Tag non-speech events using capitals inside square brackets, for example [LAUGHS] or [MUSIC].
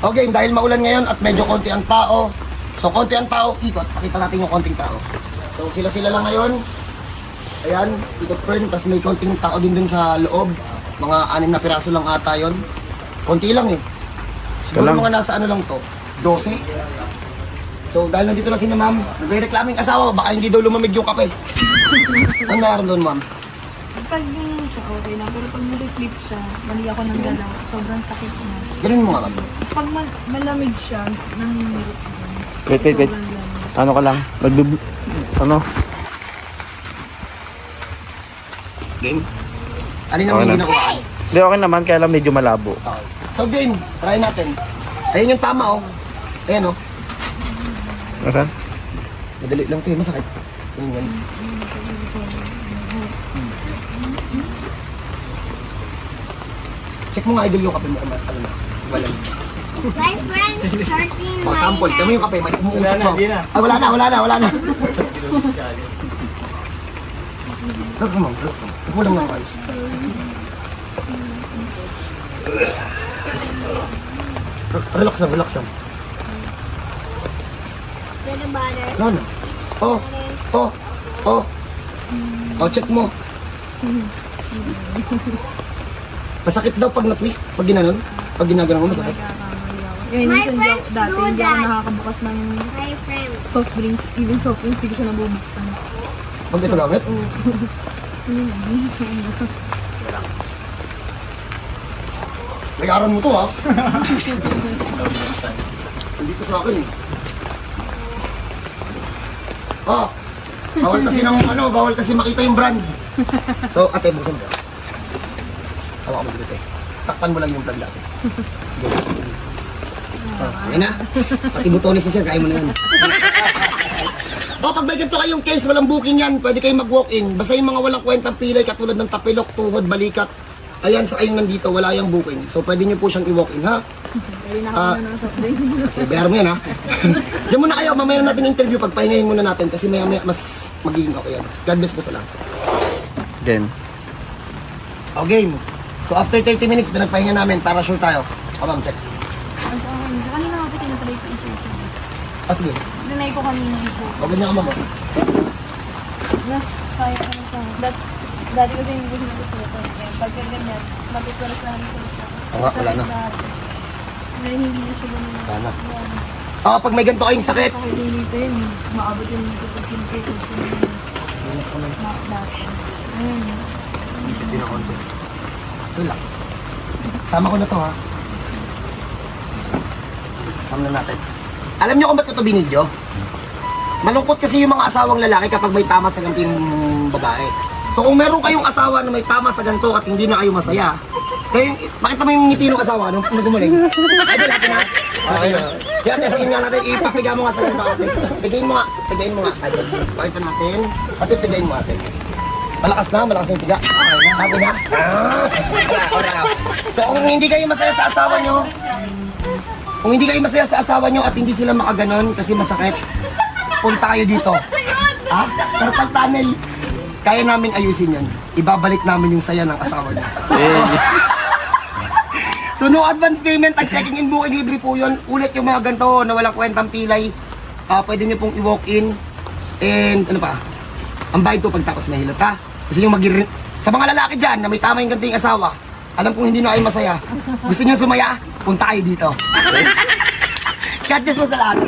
Okay, dahil maulan ngayon at medyo konti ang tao. So, konti ang tao, ikot. Pakita natin yung konting tao. So, sila-sila lang ngayon. Ayan, ikot turn. Tapos may konting tao din dun sa loob. Mga anim na piraso lang ata yun. Konti lang eh. Siguro Kalang. mga nasa ano lang to, 12. So, dahil nandito na si na ma'am, nagre-reklamo yung asawa, baka hindi daw lumamig yung kape. [LAUGHS] Ano nararamdaman ma'am? Pag ganyan siya, okay lang. Pero pag nare-flip siya, mali ako ng galaw. Sobrang sakit na. Ganun mo nga ma'am. Tapos pag mal- malamig siya, nangingirit ako. Wait, wait, wait. Sobrang lamig. Ano ka lang? Magbib... Ano? Game. Alin ang Okay hindi na. na kumakas? Hindi, okay naman, kaya lang medyo malabo. Okay. So game, try natin. Ayun yung tama oh. Ayan oh. Nasaan? Madali lang to eh, masakit. Ganyan Check mo nga idol yung kape mo kung ano na. Wala. My friend starting O, my sample. Kami yung kape, may umuusap mo. di na. Ah, wala na, wala na, wala na. Relax mo, relax mo. Ikaw lang ng ayos. Relax lang, relax lang. the butter. No, no. Oh, oh, oh. Oh, check mo. Masakit daw pag na-twist, pag ginanon. Pag ginagano mo, masakit. Ngayon, My minsan friends joke dati, do hindi ako that. nakakabukas ng My friends. soft drinks. Even soft drinks, hindi ko siya nabubuksan. Pag ito gamit. Bayaran mo to ha. Hindi ko sa akin eh. Oh, bawal kasi ng ano, bawal kasi makita yung brand. So, ate, buksan mo. Hawa mo dito, eh. Takpan mo lang yung plug natin. Sige. Oh, ayan na. Pati butones na sir, kaya mo na yan. O, pag may ganito kayong case, walang booking yan, pwede kayong mag-walk-in. Basta yung mga walang kwentang pilay, katulad ng tapilok, tuhod, balikat, ayan, sa kayong nandito, wala yung booking. So, pwede nyo po siyang i-walk-in, ha? Pwede na Ah. ako ng soft drinks. Kasi, bayar mo yan, ha? [LAUGHS] Diyan muna kayo, mamaya na natin interview, pagpahingahin muna natin, kasi maya maya mas magiging okay yan. God bless po sa lahat. Again. O, game. So, after 30 minutes, pinagpahinga namin para sure tayo. O, ma'am, check. Ang sa akin, sa kanina ako tinatry ko ito. Ah, sige. Tinay ko kanina ito. O, ganyan ka, ma'am. o. Mas kaya ko na siya. Dat, dati kasi hindi ko siya pagka ganyan, matutulas na ko siya. Oo nga, wala na. Ngayon hindi na siya ganun. Wala na. Ah, pag may ganito kayong sakit, Ako din dito yun. Maabot yung dito pag kinipay ko siya. Dati. Ayun. Hindi na konti. Relax. Sama ko na to ha. Sama na natin. Alam niyo kung ba't ko binidyo? Malungkot kasi yung mga asawang lalaki kapag may tama sa ganito yung babae. So kung meron kayong asawa na may tama sa ganito at hindi na kayo masaya, kayo, pakita mo yung ngiti ng asawa nung nung gumaling. Ay, di natin ha? Okay. Kaya testingin nga natin, ipapiga mo nga sa ganito ate. Pigayin mo nga, pigayin mo nga. Ay, pakita natin, pati pigayin mo ate. Malakas na, malakas na yung piga. Sabi na. Ah. So kung hindi kayo masaya sa asawa nyo, kung hindi kayo masaya sa asawa nyo at hindi sila makaganon kasi masakit, punta kayo dito. Ha? Carpal tunnel. Kaya namin ayusin yan. Ibabalik namin yung saya ng asawa nyo. [LAUGHS] So no advance payment at checking in booking libre po yun. Ulit yung mga ganito na walang kwentang pilay. Ah, pwede nyo pong i-walk in. And ano pa? Ang bayad po pagtapos may hilot ha. Kasi yung mag Sa mga lalaki dyan na may tama yung ganting asawa, alam kong hindi na kayo masaya. Gusto nyo sumaya? Punta kayo dito. [LAUGHS] God bless mo sa lahat.